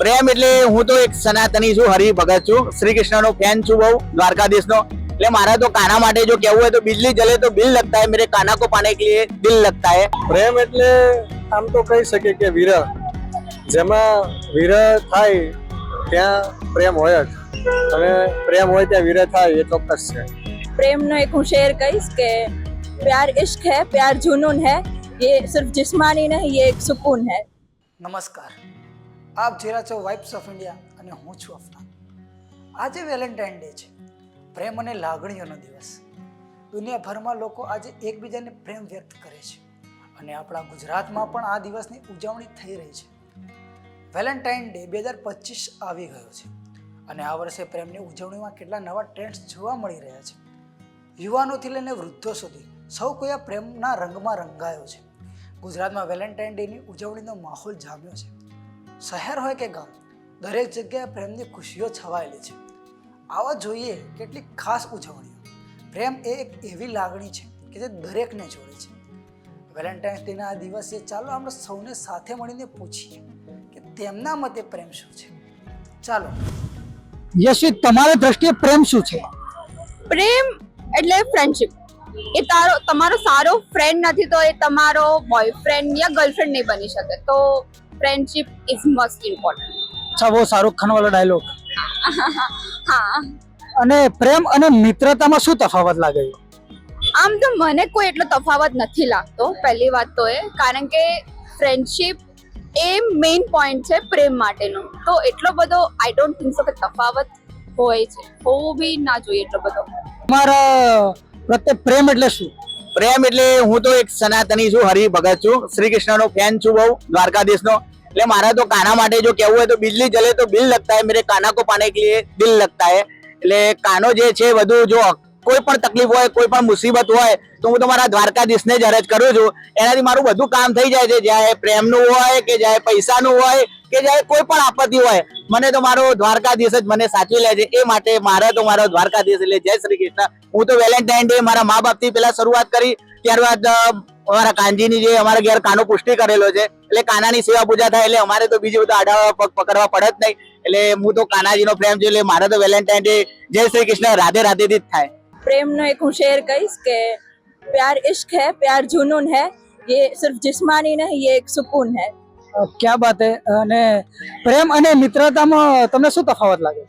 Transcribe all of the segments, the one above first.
પ્રેમ એટલે હું તો એક સનાતની છું હરિ ભગત છું શ્રી કૃષ્ણનો ફેન છું બહુ દ્વારકાધીશનો એટલે મારા તો કાના માટે જો કહેવું હોય તો બિજલી જલે તો બિલ લગતા है मेरे काना को पाने के लिए दिल लगता है પ્રેમ એટલે આમ તો કહી શકીએ કે વિરહ જેમાં વિરહ થાય ત્યાં પ્રેમ હોય જ અને પ્રેમ હોય ત્યાં વિરહ થાય એ ચોક્કસ છે પ્રેમનો એક હું શેર કહીશ કે પ્યાર ઇશ્ક है प्यार जुनून है ये सिर्फ जिस्मानी नहीं ये एक सुकून है નમસ્કાર આપ જોઈ છો વાઇબ્સ ઓફ ઇન્ડિયા અને હું છું અફનાન આજે વેલેન્ટાઇન ડે છે. પ્રેમ અને લાગણીઓનો દિવસ. દુનિયાભરમાં લોકો આજે એકબીજાને પ્રેમ વ્યક્ત કરે છે. અને આપણા ગુજરાતમાં પણ આ દિવસની ઉજવણી થઈ રહી છે. વેલેન્ટાઇન ડે બે હજાર પચીસ આવી ગયો છે. અને આ વર્ષે પ્રેમની ઉજવણીમાં કેટલા નવા ટ્રેન્ડ્સ જોવા મળી રહ્યા છે. યુવાનોથી લઈને વૃદ્ધો સુધી સૌ કોઈ આ પ્રેમના રંગમાં રંગાયો છે. ગુજરાતમાં વેલેન્ટાઇન ડેની ઉજવણીનો માહોલ જામ્યો છે. શહેર હોય કે ગામ દરેક જગ્યાએ પ્રેમની ખુશીઓ છવાયેલી છે. આવા જોઈએ કેટલીક ખાસ ઉજવણીઓ. પ્રેમ એ એક એવી લાગણી છે કે જે દરેકને જોડે છે. વેલેન્ટાઇન્સ ડેના આ દિવસે ચાલો આપણે સૌને સાથે મળીને પૂછીએ કે તેમના મતે પ્રેમ શું છે? ચાલો. યશવી તમારી દ્રષ્ટિએ પ્રેમ શું છે? પ્રેમ એટલે ફ્રેન્ડશિપ એ તારો તમારો સારો ફ્રેન્ડ નથી તો એ તમારો બોયફ્રેન્ડ યા ગર્લફ્રેન્ડ નહીં બની શકે. તો ફ્રેન્ડશિપ ઇઝ મસ્ટ ઇમ્પોર્ટન્ટ અચ્છા બહુ શાહરુખ ખાન વાળો ડાયલોગ હા. અને પ્રેમ અને મિત્રતામાં શું તફાવત લાગે આમ તો મને કોઈ એટલો તફાવત નથી લાગતો પહેલી વાત તો એ. કારણ કે ફ્રેન્ડશિપ એ મેઇન પોઈન્ટ છે પ્રેમ માટેનો. તો એટલો બધો આઈ ડોન્ટ થિંક સો કે તફાવત હોય છે. હોવું બી ના જોઈએ એટલો બધો. તમારા પ્રત્યે પ્રેમ એટલે શું? પ્રેમ એટલે હું તો એક સનાતની છું, હરિભગત છું. શ્રી કૃષ્ણનો ફેન છું બહુ, દ્વારકાધીશનો. એટલે મારા તો કાના માટે જો કહેવું હોય તો બિજલી ચલે તો બિલ લગતા હે, મેરે કાના કો પાને કે લીએ દિલ લગતા હે. એટલે કાનો જે છે બધું જો કોઈ પણ તકલીફ હોય, કોઈ પણ મુસીબત હોય, તો હું તો મારા દ્વારકાધીશને જ અરજ કરું છું, એનાથી મારું બધું કામ થઈ જાય છે. જ્યારે પ્રેમનું હોય કે જ્યારે પૈસાનું હોય કે જ્યારે કોઈ પણ આપત્તિ હોય, મને તો મારો દ્વારકાધીશ જ મને સાચવી લે છે. એ માટે મારે તો મારો દ્વારકાધીશ એટલે જય શ્રી કૃષ્ણ. હું તો વેલેન્ટાઇન ડે મારા મા બાપથી પેલા શરૂઆત કરી, ત્યારબાદ અમારા કાનજીની જે અમારા ઘેર કાનો પુષ્ટિ કરેલો છે, એટલે કાનાની સેવા પૂજા થાય એટલે અમારે તો બીજું બધું આડા પગ પકડવા પડે જ નહીં. એટલે હું તો કાનાજીનો પ્રેમ છે એટલે મારે તો વેલેન્ટાઇન ડે જય શ્રી કૃષ્ણ રાધે રાધેથી જ થાય. પ્રેમનો એક હું શેર કહીશ કે પ્યાર ઇશ્ક है प्यार जुनून है ये सिर्फ जिस्मानी नहीं ये एक सुकून है અ, ક્યાં બાત હે અને પ્રેમ અને મિત્રતામાં તમને શું તફાવત લાગે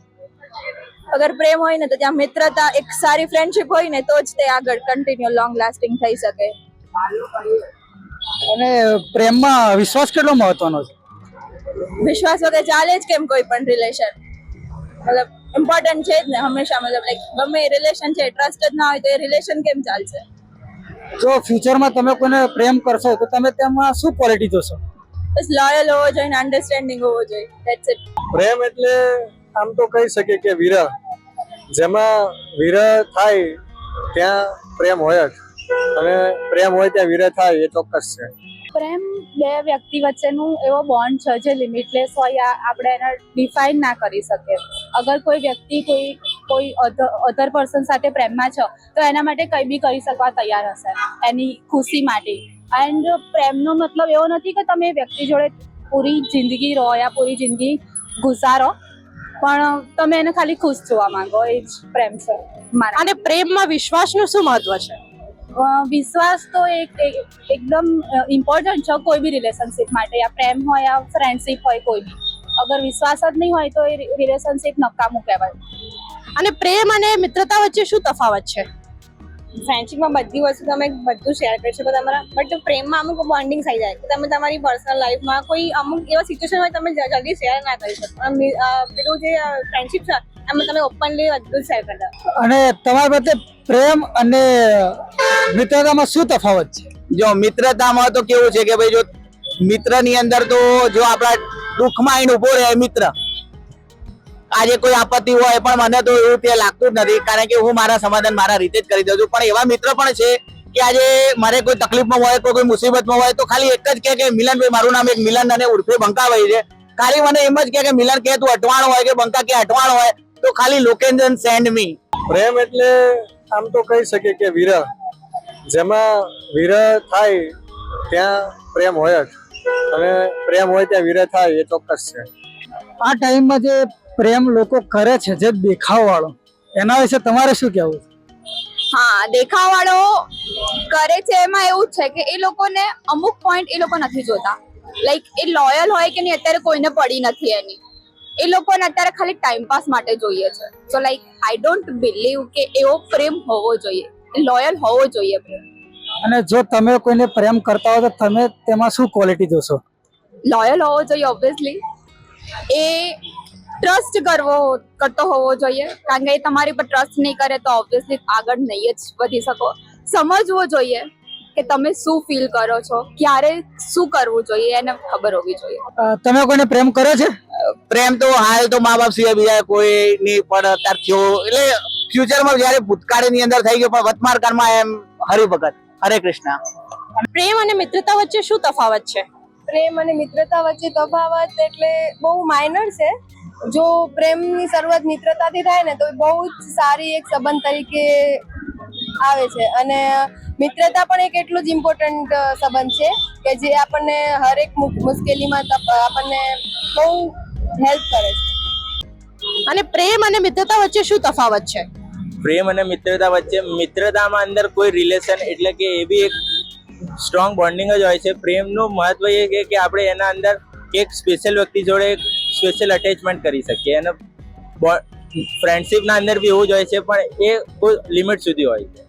અગર પ્રેમ હોય ને તો ત્યાં મિત્રતા એક સારી ફ્રેન્ડશિપ હોય ને તો જ તે આગળ કન્ટિન્યુ લોંગ લાસ્ટિંગ થઈ શકે અને પ્રેમમાં વિશ્વાસ કેટલો મહત્વનો છે વિશ્વાસ વગર ચાલે જ કેમ કોઈ પણ રિલેશન મતલબ ઇમ્પોર્ટન્ટ છે જ ને હંમેશા મતલબ લાઈક ગમે રિલેશન છે ટ્રસ્ટ જ ના હોય તો એ રિલેશન કેમ ચાલશે? જો ફ્યુચરમાં તમે કોઈને પ્રેમ કરશો તો તમે તેમાં શું ક્વોલિટી જોશો? બસ લોયલ હોવો જોઈએ ને અન્ડરસ્ટેન્ડિંગ હોવો જોઈએ. ધેટ્સ ઇટ પ્રેમ એટલે આમ તો કહી શકીએ કે વિરહ. જેમાં વિરહ થાય ત્યાં પ્રેમ હોય જ. અને પ્રેમ હોય ત્યાં વિરહ થાય એ ચોક્કસ છે. પ્રેમ બે વ્યક્તિ વચ્ચેનું એવો બોન્ડ છે જે લિમિટલેસ હોય આપણે એને ડિફાઇન ના કરી શકીએ. અગર કોઈ વ્યક્તિ કોઈ કોઈ અધર પર્સન સાથે પ્રેમમાં છો, તો એના માટે કંઈ બી કરી શકવા તૈયાર હશે, એની ખુશી માટે. એન્ડ પ્રેમનો મતલબ એવો નથી કે તમે વ્યક્તિ જોડે પૂરી જિંદગી રહો યા પૂરી જિંદગી ગુજારો, પણ તમે એને ખાલી ખુશ જોવા માંગો, એ જ પ્રેમ છે અને પ્રેમમાં વિશ્વાસનું શું મહત્વ છે? વિશ્વાસ તો એક એક- એકદમ ઇમ્પોર્ટન્ટ છે કોઈ બી રિલેશનશિપ માટે. યા પ્રેમ હોય યા ફ્રેન્ડશિપ હોય કોઈ બી. અગર વિશ્વાસ જ નહીં હોય તો એ રિલેશનશિપ નકામું કહેવાય. અને પ્રેમ અને મિત્રતા વચ્ચે શું તફાવત છે? ફ્રેન્ડશિપમાં બધી વસ્તુ તમે બધું શેર કરી શકો તમારા. બટ પ્રેમમાં અમુક બોન્ડિંગ થઈ જાય. કે તમે તમારી પર્સનલ લાઈફમાં કોઈ અમુક એવા સિચ્યુએશન હોય તમે જલ્દી શેર ના કરી શકો. મી- પેલું જે ફ્રેન્ડશિપ છે એમાં તમે ઓપનલી બધું શેર કરી અને તમારા પાસે પ્રેમ અને મિત્રતામાં શું તફાવત છે? જો મિત્રતામાં તો કેવું છે કે ભાઈ જો મિત્રની અંદર તો જો આપણા દુઃખમાં આઈને ઊભો રહે મિત્ર આજે કોઈ આપત્તિ હોય પણ મને તો એવું ત્યાં લાગતું જ નથી કારણ કે હું મારા સમાધાન મારા રીતે જ કરી દઉં છું. પણ એવા મિત્ર પણ છે કે આજે મારે કોઈ તકલીફમાં હોય કોઈ કોઈ મુસીબતમાં હોય તો ખાલી એક જ કહે કે મિલનભાઈ મારું નામ એક મિલન અને ઉર્ફે બંકાભાઈ છે. ખાલી મને એમ જ કહે કે મિલન કે તું અટવાણ હોય કે બંકા કે અટવાણ હોય તો ખાલી લોકેશન સેન્ડ મી. પ્રેમ એટલે આમ તો કહી શકીએ કે વિરહ. જેમાં વિરહ થાય ત્યાં પ્રેમ હોય જ. અને પ્રેમ હોય ત્યાં વિરહ થાય એ ચોક્કસ છે. આ ટાઈમમાં જે પ્રેમ લોકો કરે છે જે દેખાવ વાળો એના વિશે તમારે શું કહેવું હા દેખાવાળો કરે છે એમાં એવું જ છે કે એ લોકોને અમુક પોઈન્ટ એ લોકો નથી જોતા. લાઈક એ લોયલ હોય કે નહીં અત્યારે કોઈને પડી નથી એની. એ લોકોને અત્યારે ખાલી ટાઈમ પાસ માટે જોઈએ છે. So like I don't believe કે એવો પ્રેમ હોવો જોઈએ. લોયલ હોવો જોઈએ પ્રેમ. અને જો તમે કોઈને પ્રેમ કરતા હો તો તમે તેમાં શું ક્વોલિટી જોશો? લોયલ હોવો જોઈએ ઓબ્વિયસલી એ ટ્રસ્ટ કરવો કરતો હોવો જોઈએ. કારણ કે એ તમારી પર ટ્રસ્ટ નહીં કરે તો ઓબ્વિયસલી આગળ નહીં જ વધી શકો. સમજવો જોઈએ. કે તમે શું ફીલ કરો છો? ક્યારે શું કરવું જોઈએ એને ખબર હોવી જોઈએ. તમે કોઈને પ્રેમ કરો છે? પ્રેમ તો હાલ તો મા બાપ સિવાય બીજા કોઈ નહીં પણ અત્યારે થયો એટલે ફ્યુચરમાં જયારે ભૂતકાળની અંદર થઈ ગયો પણ વર્તમાનકાળમાં એમ હરિભગત. હરે કૃષ્ણ. પ્રેમ અને મિત્રતા વચ્ચે શું તફાવત છે? પ્રેમ અને મિત્રતા વચ્ચે તફાવત એટલે બહુ માઇનર છે. જો પ્રેમની શરૂઆત મિત્રતાથી થાય ને તો એ બહુ જ સારી એક સંબંધ તરીકે આવે છે. અને મિત્રતા પણ એક એટલું જ ઇમ્પોર્ટન્ટ સંબંધ છે કે જે આપણને હરેક મુશ્કેલીમાં આપણને બહુ હેલ્પ કરે છે. અને પ્રેમ અને મિત્રતા વચ્ચે શું તફાવત છે? પ્રેમ અને મિત્રતા વચ્ચે મિત્રતામાં અંદર કોઈ રિલેશન એટલે કે એ બી એક સ્ટ્રોંગ બોન્ડિંગ જ હોય છે. પ્રેમનું મહત્વ એ છે કે આપણે એના અંદર એક સ્પેશિયલ વ્યક્તિ જોડે એક સ્પેશિયલ અટેચમેન્ટ કરી શકીએ. અને ફ્રેન્ડશિપના અંદર બી એવું જ હોય છે પણ એ કોઈ લિમિટ સુધી હોય છે.